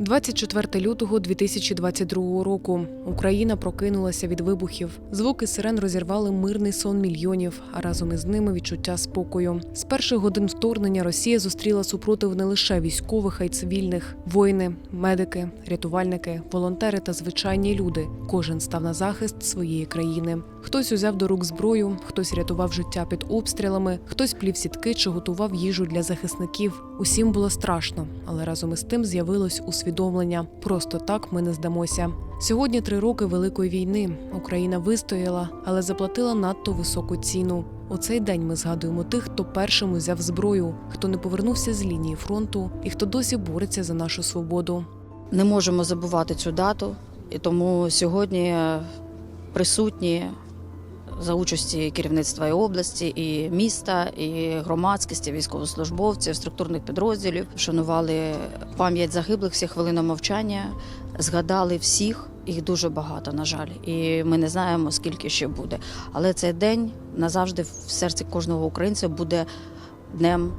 24 лютого 2022 року Україна прокинулася від вибухів. Звуки сирен розірвали мирний сон мільйонів, а разом із ними відчуття спокою. З перших годин вторгнення Росія зустріла супротив не лише військових, а й цивільних: воїни, медики, рятувальники, волонтери та звичайні люди. Кожен став на захист своєї країни. Хтось узяв до рук зброю, хтось рятував життя під обстрілами, хтось плів сітки чи готував їжу для захисників. Усім було страшно, але разом із тим з'явилось усвідомлення. Просто так ми не здамося. Сьогодні три роки великої війни. Україна вистояла, але заплатила надто високу ціну. У цей день ми згадуємо тих, хто першим узяв зброю, хто не повернувся з лінії фронту і хто досі бореться за нашу свободу. Не можемо забувати цю дату, і тому сьогодні присутні за участі керівництва і області, і міста, і громадськості, військовослужбовців, структурних підрозділів вшанували пам'ять загиблих всі хвилину мовчання, згадали всіх. Їх дуже багато, на жаль, і ми не знаємо, скільки ще буде. Але цей день назавжди в серці кожного українця буде днем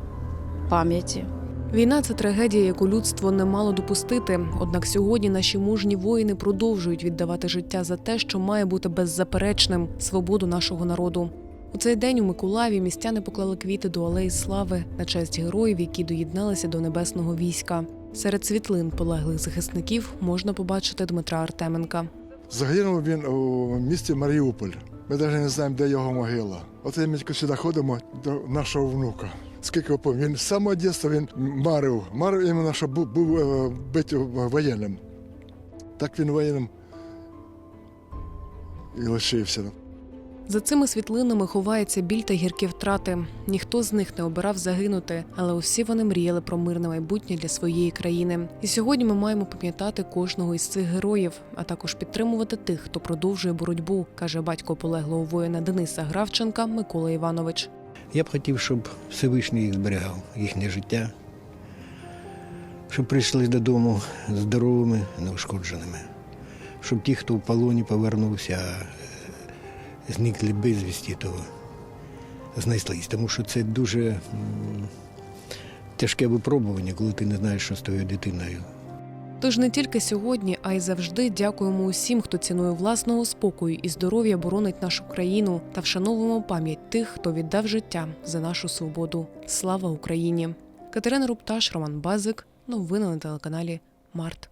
пам'яті. Війна це трагедія, яку людство не мало допустити. Однак сьогодні наші мужні воїни продовжують віддавати життя за те, що має бути беззаперечним свободу нашого народу. У цей день у Миколаєві містяни поклали квіти до алеї слави на честь героїв, які доєдналися до небесного війська. Серед світлин полеглих захисників можна побачити Дмитра Артеменка. Загинув він у місті Маріуполь. Ми навіть не знаємо, де його могила. От ми сюди ходимо до нашого внука. Скільки пам'ятаю, він з самого дитинства він марив. Марив іменно, щоб був, був е, бути воєнним. Так він воєнним і лишився. За цими світлинами ховається біль та гіркі втрати. Ніхто з них не обирав загинути, але усі вони мріяли про мирне майбутнє для своєї країни. І сьогодні ми маємо пам'ятати кожного із цих героїв, а також підтримувати тих, хто продовжує боротьбу, каже батько полеглого воїна Дениса Гравченка Микола Іванович. Я б хотів, щоб Всевишній їх зберігав, їхнє життя, щоб прийшли додому здоровими, неушкодженими, щоб ті, хто в полоні повернувся, а зникли безвісті, то знайшлись. Тому що це дуже тяжке випробування, коли ти не знаєш, що з твоєю дитиною. Тож не тільки сьогодні, а й завжди дякуємо усім, хто ціною власного спокою і здоров'я боронить нашу країну та вшановуємо пам'ять тих, хто віддав життя за нашу свободу. Слава Україні! Катерина Рупташ, Роман Базик. Новини на телеканалі Март.